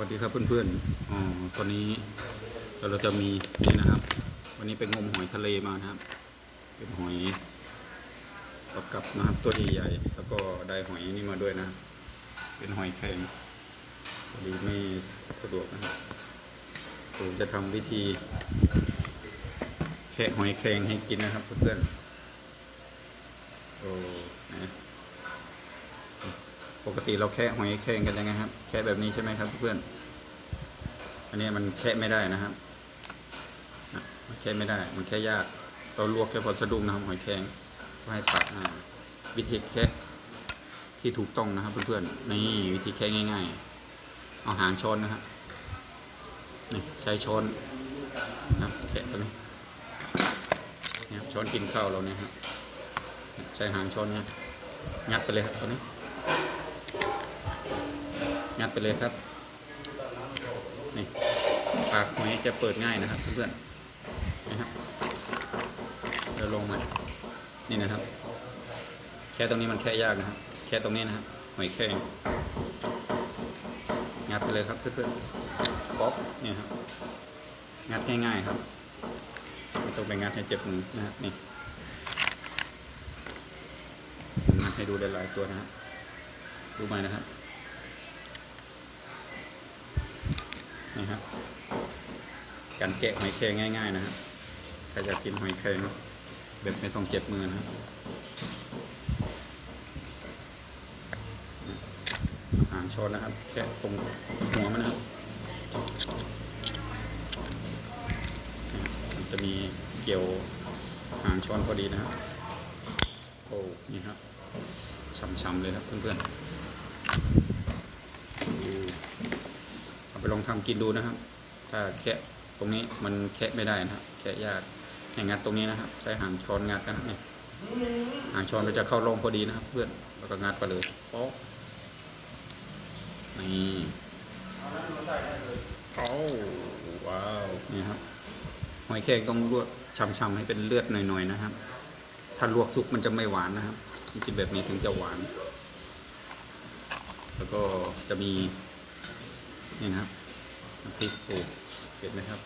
วัสดีครับเพื่อนๆอ๋อตอนนี้เราจะมีนี่นะครับ วันนี้ไปงมหอยทะเลมานะครับ เป็นหอยประกับนะครับตัวใหญ่ๆแล้วก็ได้หอยนี่มาด้วยนะ เป็นหอยแครงพอดีไม่สะดวกนะครับผมจะทำวิธีแค่หอยแครงให้กินนะครับเพื่อนๆโอ้ ปกติเราแค่หอยแครงกันยังไงครับ แค่แบบนี้ใช่ไหมครับเพื่อนอันนี้มันแค่ไม่ได้นะครับมันแค่ไม่ได้ มันแค่ยากเราลวกแค่พอสะดุ้งนะครับหอยแครงก็ให้ปัดอ่าวิธีแค่ที่ถูกต้องนะครับเพื่อนๆนี่วิธีแค่ง่าย ๆ เอาหางช้อนนะครับนี่ใช้ช้อนนะแค่ตัวนี้เนี่ยช้อนกินข้าวเราเนี่ยครับใช้หางช้อนเนี่ยงัดไปเลยครับตัวนี้ ไปเลยครับนี่ปากหอยจะเปิดง่ายนะครับเพื่อนๆนะครับเดี๋ยวลงมานี่นะครับ แค่ตรงนี้มันแค่ยากนะครับ แค่ตรงนี้นะครับหอยแครงงัดไปเลยครับเพื่อนๆป๊อปนี่ครับงัดง่ายๆครับไม่ต้องไปงัดให้เจ็บมือนะครับนี่งัดให้ดูหลายๆตัวนะครับดูใหม่นะครับ นี่ครับการแกะหอยแครงง่าย ๆ นะครับใครอยากกินหอยแครงแบบไม่ต้องเจ็บมือนะครับหางช้อนนะครับแค่ตรงหัวมันนะครับมันจะมีเกี่ยวหางช้อนพอดีนะครับโอ้นี่ครับช่ำๆเลยครับเพื่อนๆดู เอาไปลองทำกินดูนะครับ ถ้าแคะตรงนี้มันแคะไม่ได้นะครับแคะยากให้งัดตรงนี้นะครับ ใช้หางช้อนงัดนะครับเนี่ยหางช้อนมันจะเข้าร่องพอดีนะครับ เพื่อนแล้วก็งัดไปเลยโป๊ะนี่โอ้ว้าวนี่ครับหอยแครงต้องลวกช่ำๆให้เป็นเลือดหน่อยๆนะครับ ถ้าลวกสุกมันจะไม่หวานนะครับมันแบบนี้ถึงจะหวาน แล้วก็จะมีนี่นะครับ น้ำพริกเผ็ดไหมครับ